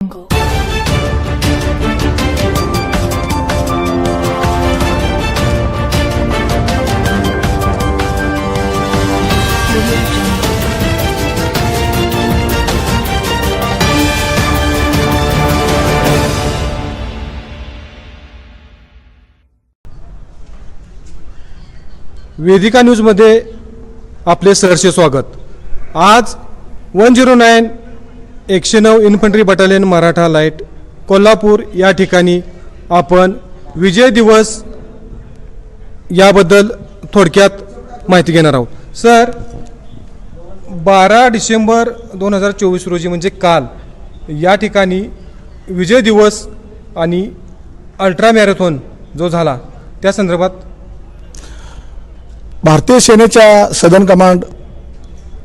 jungle. Vedika न्यूजमध्ये आपले सरसे स्वागत आज वन झिरो नाईन एकशे नऊ infantry battalion Maratha light Kolhapur या ठिकाणी आपण विजय दिवस याबद्दल थोडक्यात माहिती घेणार आहोत. सर बारा डिसेंबर दोन हजार चोवीस रोजी म्हणजे काल या ठिकाणी विजय दिवस आणि अल्ट्रा मॅरेथॉन जो झाला त्या संदर्भात भारतीय सेनेच्या सदन कमांड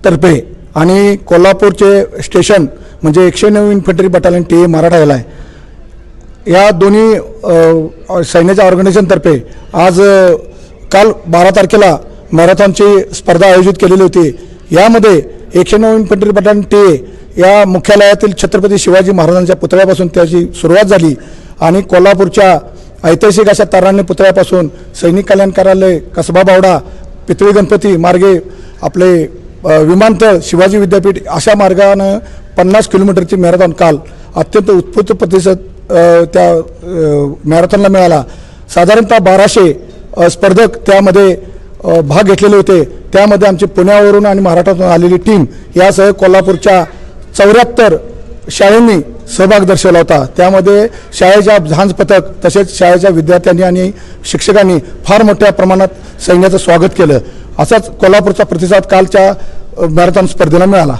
तर्फे आणि कोल्हापूरचे स्टेशन म्हणजे एकशे नऊ infantry battalion T A Maratha L आहे. या दोन्ही सैन्याच्या ऑर्गनायझेशनतर्फे आज काल बारा तारखेला मॅरेथॉनची स्पर्धा आयोजित केलेली होती. यामध्ये एकशे नऊ इन्फंट्री बटालियन टी ए या मुख्यालयातील छत्रपती शिवाजी महाराजांच्या पुतळ्यापासून त्याची सुरुवात झाली आणि कोल्हापूरच्या ऐतिहासिक अशा तारांनी पुतळ्यापासून सैनिक कल्याण कार्यालय कसबा बावडा पितळी गणपती मार्गे आपले विमानतळ शिवाजी विद्यापीठ अशा मार्गानं पन्नास किलोमीटरची मॅरेथॉन काल अत्यंत उत्स्फूर्त प्रतिसाद त्या मॅरेथॉनला मिळाला. साधारणतः बाराशे स्पर्धक त्यामध्ये भाग घेतलेले होते. त्यामध्ये आमची पुण्यावरून आणि महाराष्ट्रातून आलेली टीम यासह कोल्हापूरच्या चौऱ्याहत्तर शाळेंनी सहभाग दर्शवला होता. त्यामध्ये शाळेच्या झांज पथक तसेच शाळेच्या विद्यार्थ्यांनी आणि शिक्षकांनी फार मोठ्या प्रमाणात सैन्याचं स्वागत केलं. असाच कोल्हापूरचा प्रतिसाद कालच्या मॅरेथॉन स्पर्धेला मिळाला.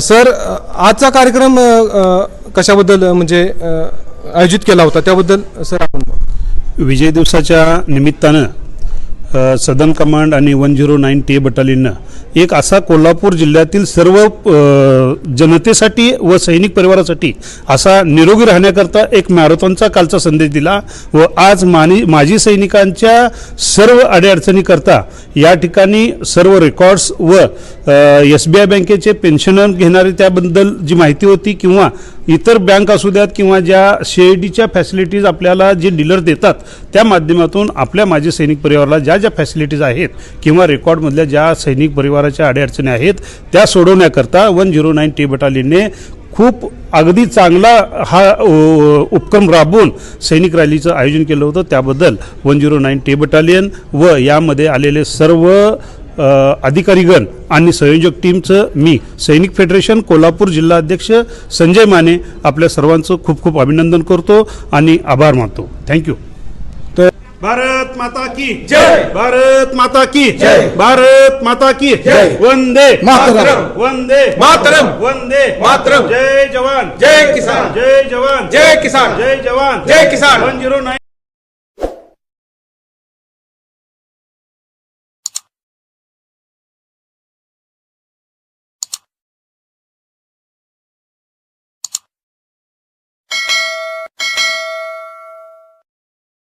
सर आजचा कार्यक्रम कशाबद्दल म्हणजे आयोजित केला होता त्याबद्दल सर आपण विजय दिवसाच्या निमित्तानं सदन कमांड आणि वन झिरो नाईन टी बटालियननं एक असा कोल्हापूर जिल्ह्यातील सर्व जनतेसाठी व सैनिक परिवारासाठी असा निरोगी राहण्याकरता एक मॅरेथॉनचा कालचा संदेश दिला व आज मानी माजी सैनिकांच्या सर्व अडीअडचणीकरता या ठिकाणी सर्व रेकॉर्ड्स व एस बी आय बँकेचे पेन्शनर घेणारे त्याबद्दल जी माहिती होती किंवा इतर बँक असू द्यात किंवा ज्या शेडीच्या फॅसिलिटीज आपल्याला जे डीलर देतात त्या माध्यमातून आपल्या माजी सैनिक परिवाराला ज्या ज्या फॅसिलिटीज आहेत किंवा रेकॉर्डमधल्या ज्या सैनिक परिवाराच्या अडीअडचणी आहेत त्या सोडवण्याकरता वन झिरो नाईन टी बटालियनने खूप अगदी चांगला हा उपक्रम राबवून सैनिक रॅलीचं आयोजन केलं होतं. त्याबद्दल one zero nine T battalion व यामध्ये आलेले सर्व अधिकारीगण आणि संयोजक टीमचं मी सैनिक फेडरेशन कोल्हापूर जिल्हा अध्यक्ष संजय माने आपल्या सर्वांचं खूप खूप अभिनंदन करतो आणि आभार मानतो थँक्यू तर भारत माता की जय भारत माता की जय भारत माता की जय. वंदे मातरम. वंदे मातरम. वंदे मातरम. जय जवान जय किसान. जय जवान जय किसान. जय जवान जय किसान. One zero nine